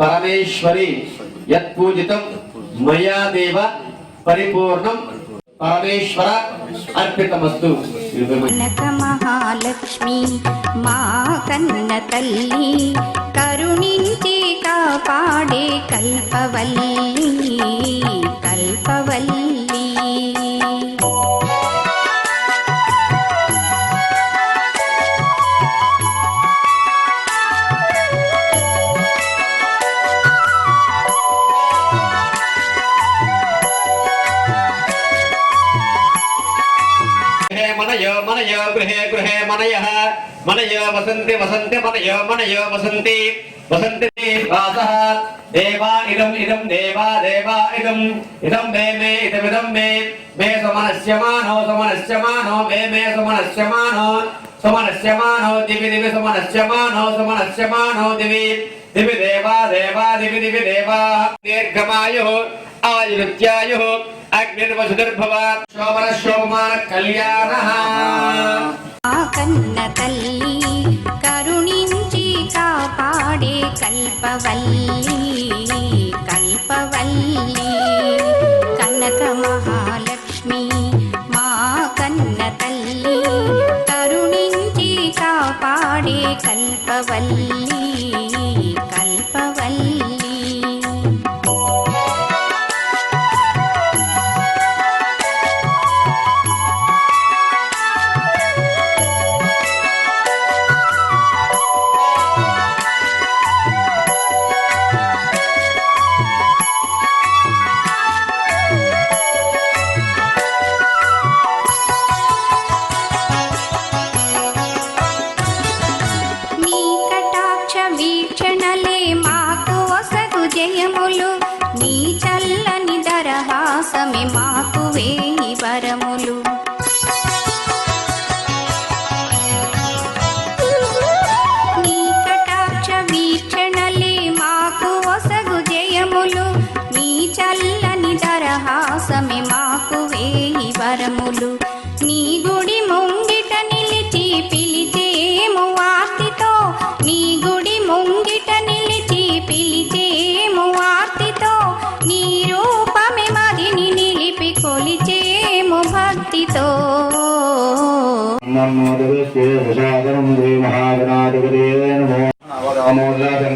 పరమేశ్వరి యత్పూజితం మయా దేవ పరిపూర్ణం. పరమేశ్వర అర్పితమస్తు. కనక మహాలక్ష్మి మా కన్న తల్లి కరుణించి కాపాడే కల్పవల్లి కల్పవల్లి. मनय मनय, गृहे गृहे, मनय। मनय वसंति वसंति मनय मनय, वसन्ति। वसन्ति वासः देवा इदम् इदम्, देवा देवा, इदम्। इदम् मे मे इदमिदं मे मे समनस्य मानो समनस्य मानो। मे मे समनस्य मानो। समनस्य मानो, दिवि दिवि समनस्य मानो। समनस्य मानो, दिवि दिवि, देवा देवा, दिवि दिवि, देवा। दीर्घमायुः आयुरुत्यायुः అగ్నిర్వసుదుర్భవ శోభన శోభమాన కళ్యాణ కన్న తల్లి కరుణించి కాపాడే కల్పవల్లి కల్పవల్లి కనక మహాలక్ష్మి మా కన్న తల్లి కరుణించి కాపాడే కల్పవల్లి కల్పవల్లి వరములు. నీ కటాక్ష వీక్షణలే మాకు ఒసగు జయములు. నీ చల్లని దరహాసమే మాకు వేయి వరములు. కొలిచేము భక్తితో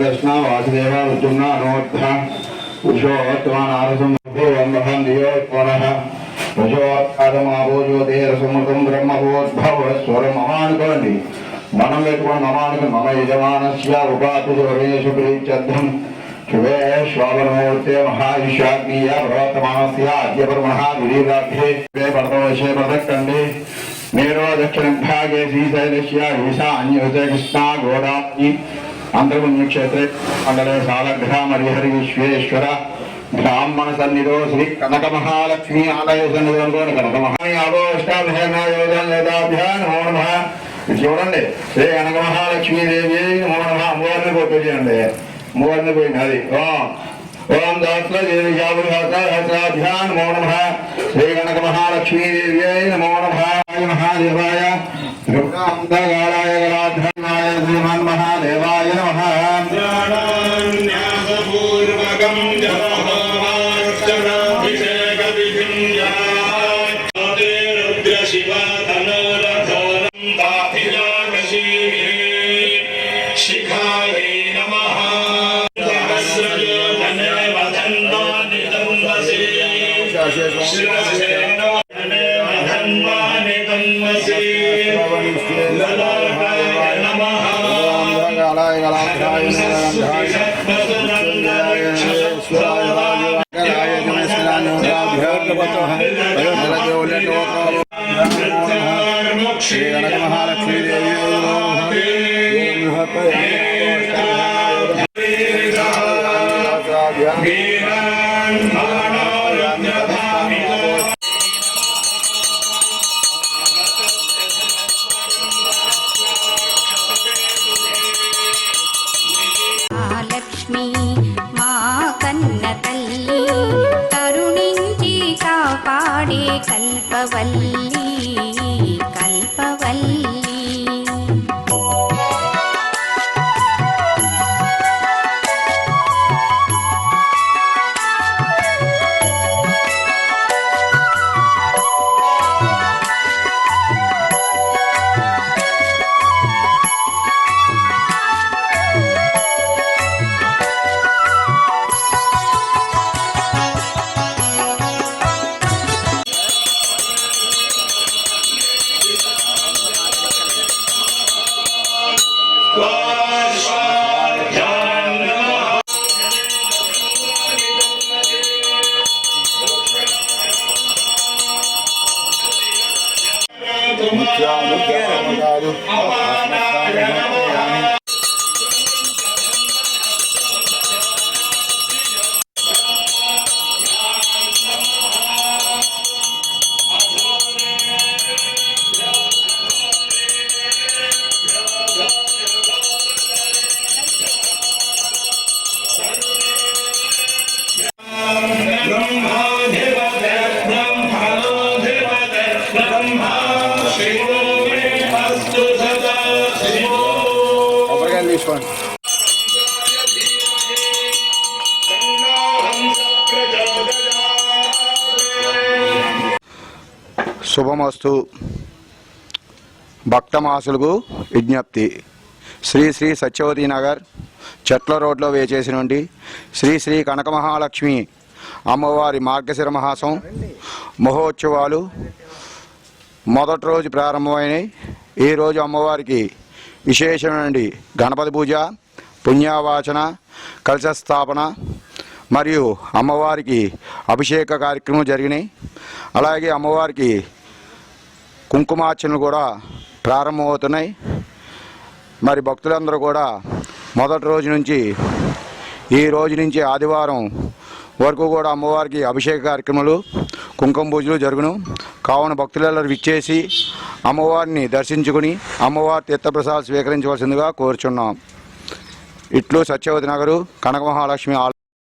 కృష్ణ వాసుదేవ విద్యుమ్న అనోర్థ పురుషోత్తమానారసం దియోత్పరః పురుషోత్పాదమాభోజ్యోతిరసమృతం మనం పెట్టుకోండి మమానుకు మమ యజమానస్య ఉపాధి రమేషు ప్రీత్యర్థం శుభే శ్వావరమూర్తే మహావిశ్వాగ్నీయ భగవత్తమానస్య అద్య బ్రహ్మణ విరీరాభ్యే శుభే భరతవశే భరతఖండే నేరో దక్షిణభాగే శ్రీశైలస్య ఈశాన్యోజ కృష్ణా గోదావరి అంతర్పుణ్యక్షేత్రే మండలే సాలగ్రామరిహరి విశ్వేశ్వర బ్రాహ్మణ సన్నిధో శ్రీ కనక మహాలక్ష్మి ఆలయ సన్నిధి అనుకోండి కనక మహాయాభోష్టాభ్యాం నమో నమ ఇది చూడండి శ్రీ కనక మహాలక్ష్మీ దేవి నమో నమ అమ్మవారిని కొట్టు చేయండి అమ్మవారిని పోయింది ఓం ఓం దాస్ల దేవి జాబుభ్యాం నమో నమ శ్రీ కనక మహాలక్ష్మీ దేవ్యై నమో నమ మహాదేవాయ దుర్గాంతగాళాయ शिरसेनो धने वधन्वानि பவல்லி Brahma ఓపెన్ చేసుకోండి శుభమస్తు. భక్తమాసులకు విజ్ఞప్తి. శ్రీ శ్రీ సత్యవతి నగర్ చెట్ల రోడ్లో వేచేసినటువంటి శ్రీ శ్రీ కనక మహాలక్ష్మి అమ్మవారి మార్గశిర మహాసం మహోత్సవాలు మొదటి రోజు ప్రారంభమైనవి ఈరోజు అమ్మవారికి విశేషమైనటువంటి గణపతి పూజ పుణ్యావాచన కలశస్థాపన మరియు అమ్మవారికి అభిషేక కార్యక్రమం జరిగినాయి. అలాగే అమ్మవారికి కుంకుమార్చనలు కూడా ప్రారంభమవుతున్నాయి. మరి భక్తులందరూ కూడా మొదటి రోజు నుంచి ఈ రోజు నుంచి ఆదివారం వరకు కూడా అమ్మవారికి అభిషేక కార్యక్రమాలు కుంకుమ పూజలు జరుగును. కావున భక్తులందరూ విచ్చేసి అమ్మవారిని దర్శించుకుని అమ్మవారి తీర్థప్రసాద్ స్వీకరించవలసిందిగా కోరుచున్నాం. ఇట్లు సత్యవతి నగరు కనక మహాలక్ష్మి